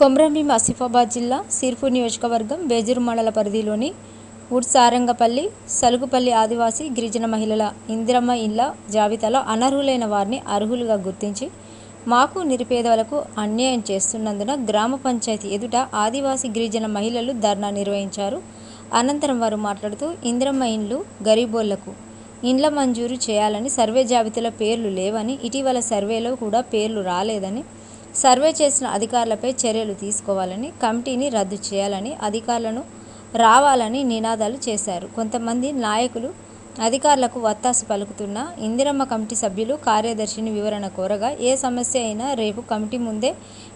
కొమ్రంభీం ఆసిఫాబాద్ జిల్లా సిర్పూర్ నియోజకవర్గం బేజూరు మండల పరిధిలోని ఉడ్సారంగపల్లి సలుగుపల్లి ఆదివాసీ గిరిజన మహిళల ఇందిరమ్మ ఇళ్ళ జాబితాలో అనర్హులైన వారిని అర్హులుగా గుర్తించి మాకు నిరుపేదలకు అన్యాయం చేస్తున్నందున గ్రామ పంచాయతీ ఎదుట ఆదివాసీ గిరిజన మహిళలు ధర్నా నిర్వహించారు. అనంతరం వారు మాట్లాడుతూ ఇందిరమ్మ ఇండ్లు గరీబోళ్ళకు ఇండ్ల మంజూరు చేయాలని సర్వే జాబితాలో పేర్లు లేవని ఇటీవల సర్వేలో కూడా పేర్లు రాలేదని సర్వే చేసిన అధికారులపై చర్యలు తీసుకోవాలని కమిటీని రద్దు చేయాలని అధికారులను రావాలని నినాదాలు చేశారు. కొంతమంది నాయకులు అధికారులకు వత్తాసు పలుకుతున్న ఇందిరమ్మ కమిటీ సభ్యులు కార్యదర్శిని వివరణ కోరగా ఏ సమస్య అయినా రేపు కమిటీ ముందే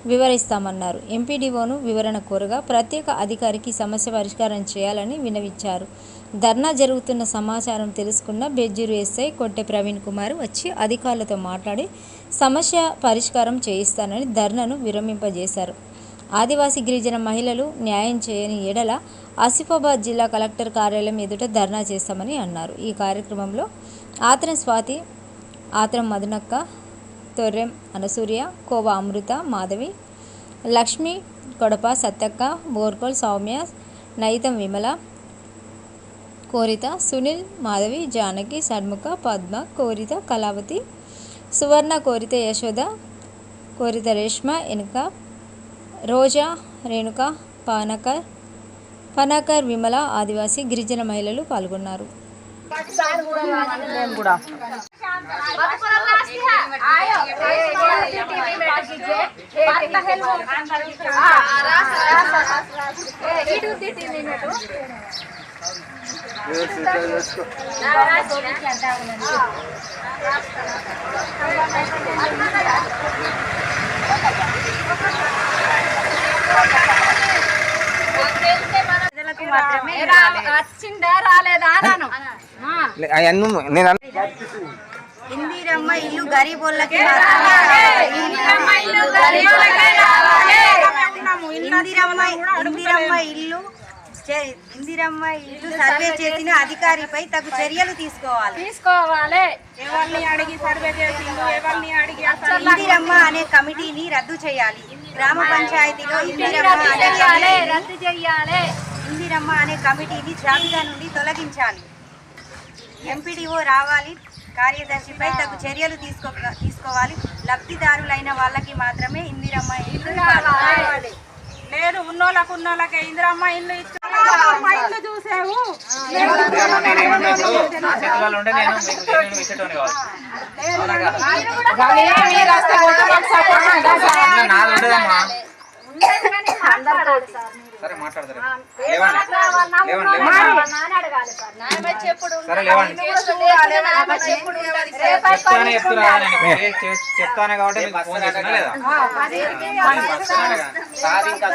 వివరిస్తామన్నారు. ఎంపీడీఓను వివరణ కోరగా ప్రత్యేక అధికారికి సమస్య పరిష్కారం చేయాలని వినవించారు. ధర్నా జరుగుతున్న సమాచారం తెలుసుకున్న బెజ్జూరు ఎస్ఐ కొట్టె ప్రవీణ్ కుమార్ వచ్చి అధికారులతో మాట్లాడి సమస్య పరిష్కారం చేయిస్తానని ధర్నాను విరమింపజేశారు. ఆదివాసీ గిరిజన మహిళలు న్యాయం చేయని ఎడల ఆసిఫాబాద్ జిల్లా కలెక్టర్ కార్యాలయం ఎదుట ధర్నా చేస్తామని అన్నారు. ఈ కార్యక్రమంలో ఆత్రం స్వాతి ఆత్రం మధునక్క తొర్రెం అనసూర్య కోవ అమృత మాధవి లక్ష్మి కొడప సత్తక్క బోర్కోల్ సౌమ్య నైతం విమల కోరిత సునీల్ మాధవి జానకి షణ్ముఖ పద్మ కోరిత కళావతి సువర్ణ కోరిత యశోద కోరిత రేష్మ ఎనుక రోజా రేణుక పానకర్ పనాకర్ విమల ఆదివాసి గిరిజన మహిళలు పాల్గొన్నారు మాత్రమే ఇవ్వాలి. వచ్చిందా రాలేదా అన్నాను. అవన్నీ నేను అన్న- ఇందిరమ్మ ఇల్లు గరీబోళ్ళకి ఇందిరమ్మ ఇందిరమ్మ ఇల్లు ఇందిరమ్మ ఇల్లు సర్వే చేసిన అధికారిపై తగు చర్యలు తీసుకోవాలి. తీసుకోవాలి. ఎవరిని అడిగి సర్వే చేసిండు ఎవరిని అడిగి అసలు ఇందిరమ్మ అనే కమిటీని రద్దు చేయాలి. గ్రామ పంచాయతీలో ఇందిరమ్మ రద్దు చెయ్యాలి ఇందిరమ్మ అనే కమిటీని జాబితా నుండి తొలగించాలి ఎంపీడీఓ రావాలి కార్యదర్శిపై తగు చర్యలు తీసుకో తీసుకోవాలి లబ్ధిదారులైన వాళ్ళకి మాత్రమే ఇందిరమ్మ ఇల్లు. లేదు ఉన్నోళ్ళకు ఉన్నోళ్ళకే ఇందిరమ్మ ఇల్లు ఇచ్చు ఇల్లు చూసావు నాది ఉండదమ్మా సరే మాట్లాడతారు లేవండి లేవండి లేవండి సరే లేవండి చెప్తానే కాబట్టి ఫోన్ చేస్తున్నా లేదా సార్ ఇంకా